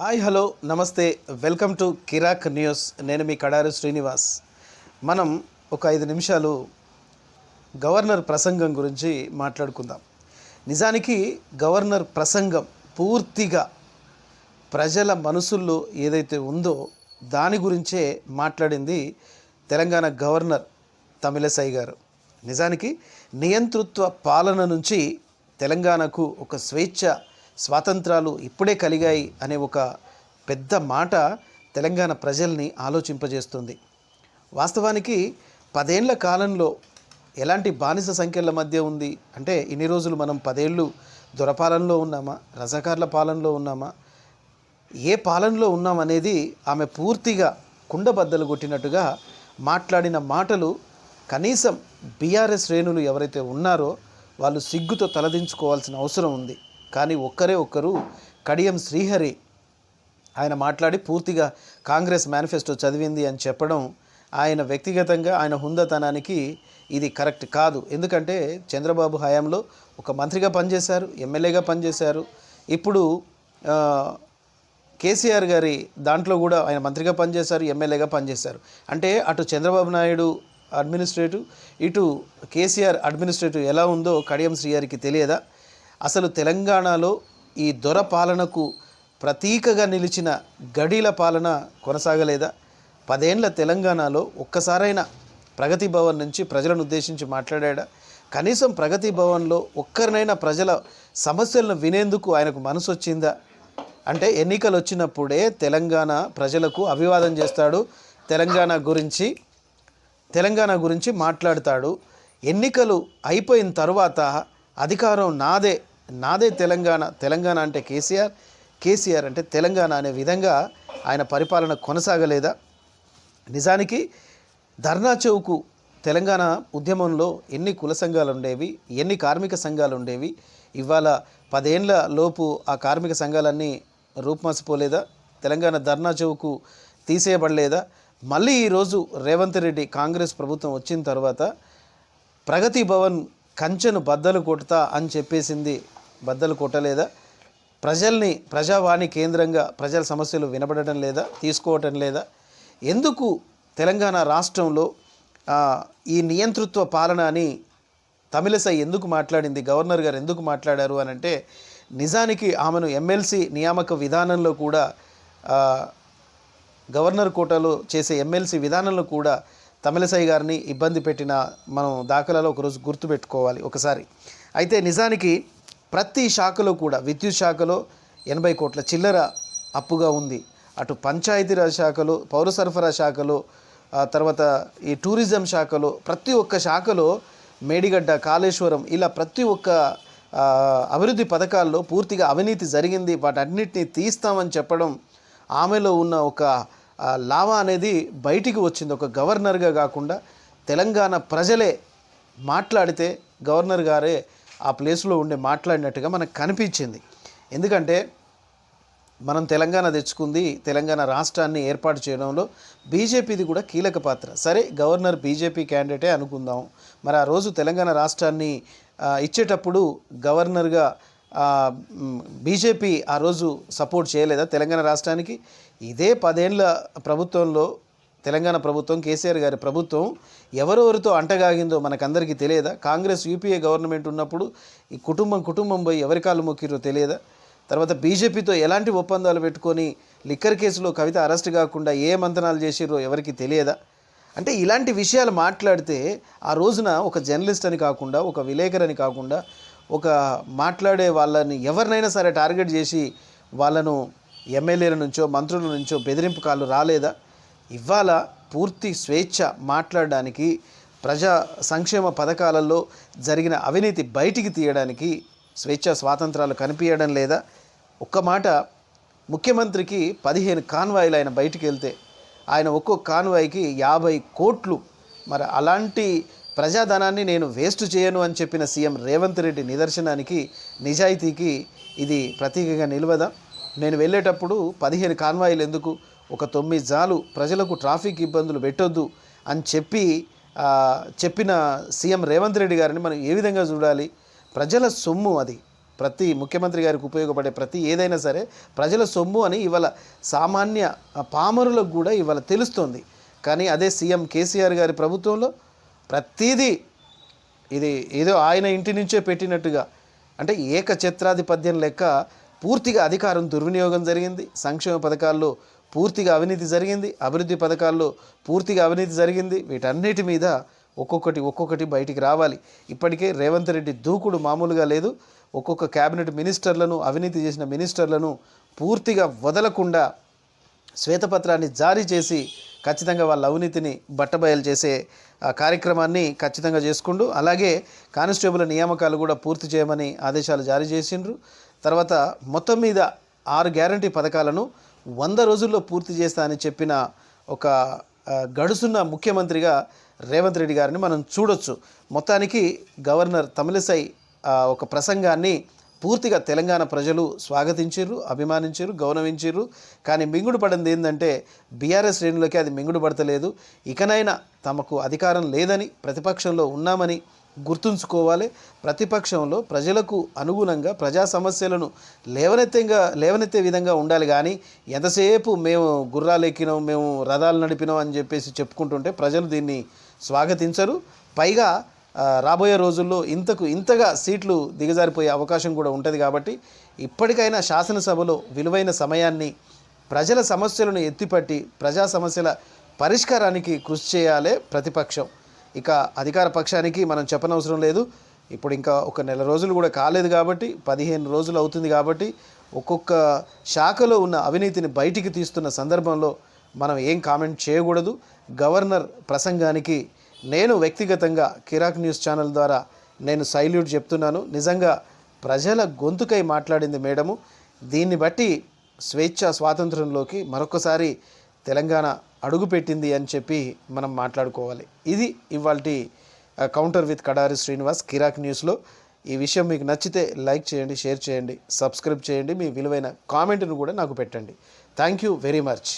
Hi hello నమస్తే. Welcome to Kiraak news. నేను మీ కడారు శ్రీనివాస్. మనం ఒక ఐదు నిమిషాలు గవర్నర్ ప్రసంగం గురించి మాట్లాడుకుందాం. నిజానికి గవర్నర్ ప్రసంగం పూర్తిగా ప్రజల మనసుల్లో ఏదైతే ఉందో దాని గురించే మాట్లాడింది తెలంగాణ గవర్నర్ తమిళసై గారు. నిజానికి నియంతృత్వ పాలన నుంచి తెలంగాణకు ఒక స్వేచ్ఛ స్వాతంత్రాలు ఇప్పుడే కలిగాయి అనే ఒక పెద్ద మాట తెలంగాణ ప్రజల్ని ఆలోచింపజేస్తుంది. వాస్తవానికి పదేళ్ళ కాలంలో ఎలాంటి బానిస సంఖ్యల మధ్య ఉంది? అంటే ఇన్ని రోజులు మనం పదేళ్ళు దొరపాలనలో ఉన్నామా? రజాకార్ల పాలనలో ఉన్నామా? ఏ పాలనలో ఉన్నామనేది ఆమె పూర్తిగా కుండబద్దలు కొట్టినట్టుగా మాట్లాడిన మాటలు కనీసం బీఆర్ఎస్ శ్రేణులు ఎవరైతే ఉన్నారో వాళ్ళు సిగ్గుతో తలదించుకోవాల్సిన అవసరం ఉంది. కానీ ఒక్కరే ఒక్కరు కడియం శ్రీహరి ఆయన మాట్లాడి పూర్తిగా కాంగ్రెస్ మేనిఫెస్టో చదివింది అని చెప్పడం ఆయన వ్యక్తిగతంగా ఆయన హుందతనానికి ఇది కరెక్ట్ కాదు. ఎందుకంటే చంద్రబాబు హయాంలో ఒక మంత్రిగా పనిచేశారు ఎమ్మెల్యేగా పనిచేశారు. ఇప్పుడు కేసీఆర్ గారి దాంట్లో కూడా ఆయన మంత్రిగా పనిచేశారు ఎమ్మెల్యేగా పనిచేశారు. అంటే అటు చంద్రబాబు నాయుడు అడ్మినిస్ట్రేటివ్ ఇటు కేసీఆర్ అడ్మినిస్ట్రేటివ్ ఎలా ఉందో కడియం శ్రీగారికి తెలియదా? అసలు తెలంగాణలో ఈ దొర పాలనకు ప్రతీకగా నిలిచిన గడీల పాలన కొనసాగలేదా? పదేండ్ల తెలంగాణలో ఒక్కసారైనా ప్రగతి భవన్ నుంచి ప్రజలను ఉద్దేశించి మాట్లాడా కనీసం ప్రగతి భవన్లో ఒక్కరినైనా ప్రజల సమస్యలను వినేందుకు ఆయనకు మనసు వచ్చిందా? అంటే ఎన్నికలు వచ్చినప్పుడే తెలంగాణ ప్రజలకు అభివాదం చేస్తాడు తెలంగాణ గురించి తెలంగాణ గురించి మాట్లాడతాడు. ఎన్నికలు అయిపోయిన తర్వాత అధికారం నాదే నాదే తెలంగాణ తెలంగాణ అంటే కేసీఆర్ కేసీఆర్ అంటే తెలంగాణ అనే విధంగా ఆయన పరిపాలన కొనసాగలేదా? నిజానికి ధర్నా చౌకు తెలంగాణ ఉద్యమంలో ఎన్ని కుల సంఘాలు ఉండేవి ఎన్ని కార్మిక సంఘాలు ఉండేవి ఇవాళ పదేండ్ల లోపు ఆ కార్మిక సంఘాలన్నీ రూపుమాసిపోలేదా? తెలంగాణ ధర్నా చౌకు తీసేయబడలేదా? మళ్ళీ ఈరోజు రేవంత్ రెడ్డి కాంగ్రెస్ ప్రభుత్వం వచ్చిన తర్వాత ప్రగతి భవన్ కంచెను బద్దలు కొడతా అని చెప్పేసింది. బద్దలు కొట్టలేదా? ప్రజల్ని ప్రజావాణి కేంద్రంగా ప్రజల సమస్యలు వినబడటం లేదా తీసుకోవటం లేదా? ఎందుకు తెలంగాణ రాష్ట్రంలో ఈ నియంతృత్వ పాలన అని తమిళసై ఎందుకు మాట్లాడింది? గవర్నర్ గారు ఎందుకు మాట్లాడారు అని అంటే నిజానికి ఆమెను ఎమ్మెల్సీ నియామక విధానంలో కూడా గవర్నర్ కోటాలో చేసే ఎమ్మెల్సీ విధానంలో కూడా తమిళసై గారిని ఇబ్బంది పెట్టిన మనం దాఖలాలో ఒకరోజు గుర్తుపెట్టుకోవాలి ఒకసారి. అయితే నిజానికి ప్రతి శాఖలో కూడా విద్యుత్ శాఖలో ఎనభై కోట్ల చిల్లర అప్పుగా ఉంది. అటు పంచాయతీరాజ్ శాఖలో పౌర సరఫరా శాఖలో తర్వాత ఈ టూరిజం శాఖలో ప్రతి ఒక్క శాఖలో మేడిగడ్డ కాళేశ్వరం ఇలా ప్రతి ఒక్క అభివృద్ధి పథకాల్లో పూర్తిగా అవినీతి జరిగింది. వాటన్నిటిని తీస్తామని చెప్పడం ఆమెలో ఉన్న ఒక లావా అనేది బయటికి వచ్చింది. ఒక గవర్నర్గా కాకుండా తెలంగాణ ప్రజలే మాట్లాడితే గవర్నర్ గారే ఆ ప్లేస్లో ఉండి మాట్లాడినట్టుగా మనకు కనిపించింది. ఎందుకంటే మనం తెలంగాణ తెచ్చుకుంది తెలంగాణ రాష్ట్రాన్ని ఏర్పాటు చేయడంలో బీజేపీది కూడా కీలక పాత్ర. సరే గవర్నర్ బీజేపీ క్యాండిడేటే అనుకుందాం. మరి ఆ రోజు తెలంగాణ రాష్ట్రాన్ని ఇచ్చేటప్పుడు గవర్నర్గా బీజేపీ ఆ రోజు సపోర్ట్ చేయలేదా తెలంగాణ రాష్ట్రానికి? ఇదే పదేండ్ల ప్రభుత్వంలో తెలంగాణ ప్రభుత్వం కేసీఆర్ గారి ప్రభుత్వం ఎవరెవరితో అంటగాగిందో మనకందరికీ తెలియదా? కాంగ్రెస్ యూపీఏ గవర్నమెంట్ ఉన్నప్పుడు ఈ కుటుంబం కుటుంబం పోయి ఎవరి కాలు మొక్కిరో తెలియదా? తర్వాత బీజేపీతో ఎలాంటి ఒప్పందాలు పెట్టుకొని లిక్కర్ కేసులో కవిత అరెస్ట్ కాకుండా ఏ మంతనాలు చేసిరో ఎవరికి తెలియదా? అంటే ఇలాంటి విషయాలు మాట్లాడితే ఆ రోజున ఒక జర్నలిస్ట్ అని కాకుండా ఒక విలేకరని కాకుండా ఒక మాట్లాడే వాళ్ళని ఎవరినైనా సరే టార్గెట్ చేసి వాళ్ళను ఎమ్మెల్యేల నుంచో మంత్రుల నుంచో బెదిరింపు కాళ్ళు రాలేదా? ఇవాళ పూర్తి స్వేచ్ఛ మాట్లాడడానికి ప్రజా సంక్షేమ పథకాలలో జరిగిన అవినీతి బయటికి తీయడానికి స్వేచ్ఛ స్వాతంత్రాలు కనిపించడం లేదా? ఒక్క మాట ముఖ్యమంత్రికి పదిహేను కాన్వాయిలు ఆయన బయటికి వెళ్తే ఆయన ఒక్కొక్క కాన్వాయ్కి యాభై కోట్లు. మరి అలాంటి ప్రజాధనాన్ని నేను వేస్ట్ చేయను అని చెప్పిన సీఎం రేవంత్ రెడ్డి నిదర్శనానికి నిజాయితీకి ఇది ప్రతీకగా నిలవదా? నేను వెళ్ళేటప్పుడు పదిహేను కాన్వాయిలు ఎందుకు? ఒక తొమ్మిది జాలు ప్రజలకు ట్రాఫిక్ ఇబ్బందులు పెట్టొద్దు అని చెప్పి చెప్పిన సీఎం రేవంత్ రెడ్డి గారిని మనం ఏ విధంగా చూడాలి? ప్రజల సొమ్ము అది. ప్రతి ముఖ్యమంత్రి గారికి ఉపయోగపడే ప్రతి ఏదైనా సరే ప్రజల సొమ్ము అని ఇవాళ సామాన్య పామరులకు కూడా ఇవాళ తెలుస్తోంది. కానీ అదే సీఎం కేసీఆర్ గారి ప్రభుత్వంలో ప్రతిదీ ఇది ఏదో ఆయన ఇంటి నుంచే పెట్టినట్టుగా. అంటే ఏకఛత్రాధిపత్యం లెక్క పూర్తిగా అధికారం దుర్వినియోగం జరిగింది. సంక్షేమ పథకాల్లో పూర్తిగా అవినీతి జరిగింది. అభివృద్ధి పథకాల్లో పూర్తిగా అవినీతి జరిగింది. వీటన్నిటి మీద ఒక్కొక్కటి ఒక్కొక్కటి బయటికి రావాలి. ఇప్పటికే రేవంత్ రెడ్డి దూకుడు మామూలుగా లేదు. ఒక్కొక్క క్యాబినెట్ మినిస్టర్లను అవినీతి చేసిన మినిస్టర్లను పూర్తిగా వదలకుండా శ్వేతపత్రాన్ని జారీ చేసి ఖచ్చితంగా వాళ్ళ అవినీతిని బట్టబయలు చేసే కార్యక్రమాన్ని ఖచ్చితంగా చేసుకుంటూ అలాగే కానిస్టేబుల్ నియామకాలు కూడా పూర్తి చేయమని ఆదేశాలు జారీ చేసిండ్రు. తర్వాత మొత్తం మీద ఆరు గ్యారంటీ పథకాలను వంద రోజుల్లో పూర్తి చేస్తా అని చెప్పిన ఒక గడుసున్న ముఖ్యమంత్రిగా రేవంత్ రెడ్డి గారిని మనం చూడొచ్చు. మొత్తానికి గవర్నర్ తమిళసై ఒక ప్రసంగాన్ని పూర్తిగా తెలంగాణ ప్రజలు స్వాగతించారు అభిమానించారు గౌరవించారు. కానీ మింగుడు పడింది ఏంటంటే బీఆర్ఎస్ శ్రేణులకి అది మింగుడు పడతలేదు. ఇకనైనా తమకు అధికారం లేదని ప్రతిపక్షంలో ఉన్నామని గుర్తుంచుకోవాలి. ప్రతిపక్షంలో ప్రజలకు అనుగుణంగా ప్రజా సమస్యలను లేవనెత్తంగా లేవనెత్తే విధంగా ఉండాలి. కానీ ఎంతసేపు మేము గుర్రాలు ఎక్కినాం మేము రథాలు నడిపినాం అని చెప్పేసి చెప్పుకుంటుంటే ప్రజలు దీన్ని స్వాగతించరు. పైగా రాబోయే రోజుల్లో ఇంతకు ఇంతగా సీట్లు దిగజారిపోయే అవకాశం కూడా ఉంటుంది కాబట్టి ఇప్పటికైనా శాసనసభలో విలువైన సమయాన్ని ప్రజల సమస్యలను ఎత్తిపట్టి ప్రజా సమస్యల పరిష్కారానికి కృషి చేయాలే ప్రతిపక్షం. ఇక అధికార పక్షానికి మనం చెప్పనవసరం లేదు. ఇప్పుడు ఇంకా ఒక నెల రోజులు కూడా కాలేదు కాబట్టి పదిహేను రోజులు అవుతుంది కాబట్టి ఒక్కొక్క శాఖలో ఉన్న అవినీతిని బయటికి తీస్తున్న సందర్భంలో మనం ఏం కామెంట్ చేయకూడదు. గవర్నర్ ప్రసంగానికి నేను వ్యక్తిగతంగా కిరాక్ న్యూస్ ఛానల్ ద్వారా నేను సైల్యూట్ చెప్తున్నాను. నిజంగా ప్రజల గొంతుకై మాట్లాడింది మేడము. దీన్ని బట్టి స్వేచ్ఛ స్వాతంత్రంలోకి మరొకసారి తెలంగాణ అడుగుపెట్టింది అని చెప్పి మనం మాట్లాడుకోవాలి. ఇది ఇవాళ కౌంటర్ విత్ కడారి శ్రీనివాస్ కిరాక్ న్యూస్లో. ఈ విషయం మీకు నచ్చితే లైక్ చేయండి షేర్ చేయండి సబ్స్క్రైబ్ చేయండి. మీ విలువైన కామెంట్ను కూడా నాకు పెట్టండి. Thank you very much.